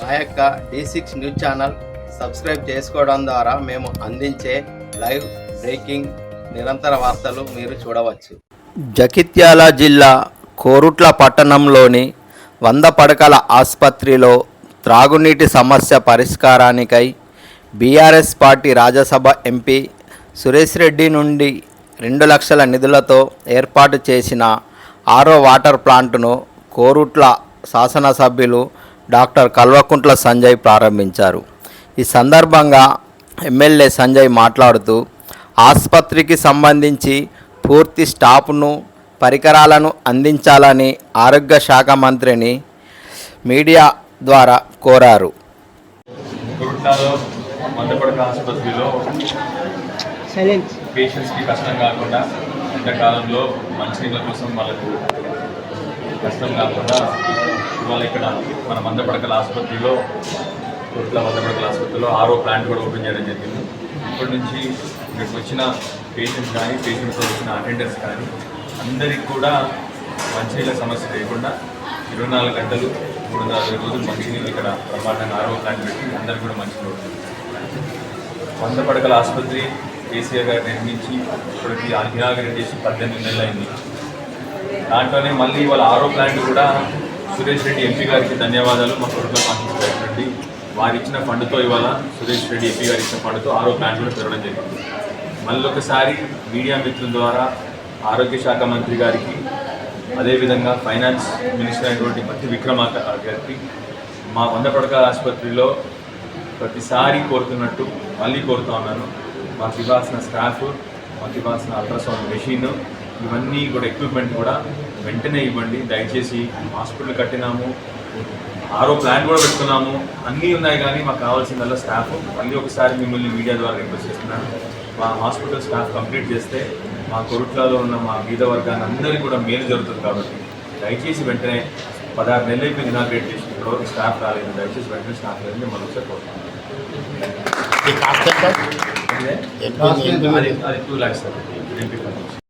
మా యొక్క D six news channel subscribe చేసుకోవడం ద్వారా మేము అందించే లైవ్ బ్రేకింగ్ నిరంతర వార్తలు మీరు చూడవచ్చు. జగిత్యాల జిల్లా కోరుట్ల పట్టణంలోని వంద పడకల ఆసుపత్రిలో త్రాగునీటి సమస్య పరిష్కారానికై BRS party Rajya Sabha MP Suresh Reddy నుండి రెండు లక్షల నిధులతో ఏర్పాటు చేసిన ఆరో వాటర్ ప్లాంట్ను కోరుట్ల శాసనసభ్యులు డాక్టర్ కల్వకుంట్ల సంజయ్ ప్రారంభించారు. ఈ సందర్భంగా ఎమ్మెల్యే సంజయ్ మాట్లాడుతూ ఆసుపత్రికి సంబంధించి పూర్తి స్టాఫ్ను పరికరాలను అందించాలని ఆరోగ్య శాఖ మంత్రిని మీడియా ద్వారా కోరారు. ఆసుపత్రిలో పేషెంట్స్కి కష్టం కాకుండా ఎండాకాలంలో మంచినీళ్ళ కోసం వాళ్ళకు కష్టం కాకుండా ఇవాళ ఇక్కడ మన మందపడకల ఆసుపత్రిలో కుట్ల మందపడకల ఆసుపత్రిలో ఆరో ప్లాంట్ కూడా ఓపెన్ చేయడం జరిగింది. ఇప్పటి నుంచి ఇక్కడికి వచ్చిన పేషెంట్స్ కానీ పేషెంట్స్తో వచ్చిన అటెండర్స్ కానీ అందరికీ కూడా మంచినీళ్ళ సమస్య లేకుండా ఇరవై నాలుగు గంటలు మూడు నాలుగు రోజులు మంచినీళ్ళు ఇక్కడ ప్రమాదంగా ఆరో ప్లాంట్ పెట్టి అందరికీ కూడా మంచి వస్తుంది వంద పడకల ఆసుపత్రి కేసీఆర్ గారు నిర్మించి ఇప్పటికి ఇనాగరేట్ చేసి పద్దెనిమిది నెలలు అయింది. దాంట్లోనే మళ్ళీ వాళ్ళ ఆరో ప్లాంట్ కూడా సురేష్ రెడ్డి ఎంపీ గారికి ధన్యవాదాలు. మా కొడుకు కాన్స్టిట్యూట్ రెడ్డి వారు ఇచ్చిన ఫండ్తో ఇవాళ సురేష్ రెడ్డి ఎంపీ గారు ఇచ్చిన ఫండ్తో ఆరో ప్లాంట్ కూడా పెరగడం జరిగింది. మళ్ళీ ఒకసారి మీడియా మిత్రుల ద్వారా ఆరోగ్య శాఖ మంత్రి గారికి అదేవిధంగా ఫైనాన్స్ మినిస్టర్ అయినటువంటి మట్టి విక్రమార్క గారికి మా వంద పడకల ఆసుపత్రిలో ప్రతిసారి కోరుతున్నట్టు మళ్ళీ కోరుతా ఉన్నాను. మాకు ఇవ్వాల్సిన స్టాఫ్ మాకు ఇవ్వాల్సిన అల్ట్రాసౌండ్ మెషిన్ ఇవన్నీ కూడా ఎక్విప్మెంట్ కూడా వెంటనే ఇవ్వండి. దయచేసి హాస్పిటల్ కట్టినాము. ఆరో ప్లాన్ కూడా పెట్టుకున్నాము. అన్నీ ఉన్నాయి కానీ మాకు కావాల్సిందల్లా స్టాఫ్ మళ్ళీ ఒకసారి మిమ్మల్ని మీడియా ద్వారా రిక్వెస్ట్ చేస్తున్నాను మా హాస్పిటల్ స్టాఫ్ కంప్లీట్ చేస్తే మా కొరుట్లలో ఉన్న మా బీద వర్గాన్ని అందరికీ కూడా మేలు జరుగుతుంది కాబట్టి దయచేసి వెంటనే పదహారు నెలలు అయిపోయింది ఇనాగ్రేట్ చేసి ఇప్పటివరకు స్టాఫ్ రాలేదు. దయచేసి వెంటనే స్టాఫ్ లేదు మనం ఒకసారి ఎంత? అది టూ ల్యాక్స్ ఎంపీ ఫండ్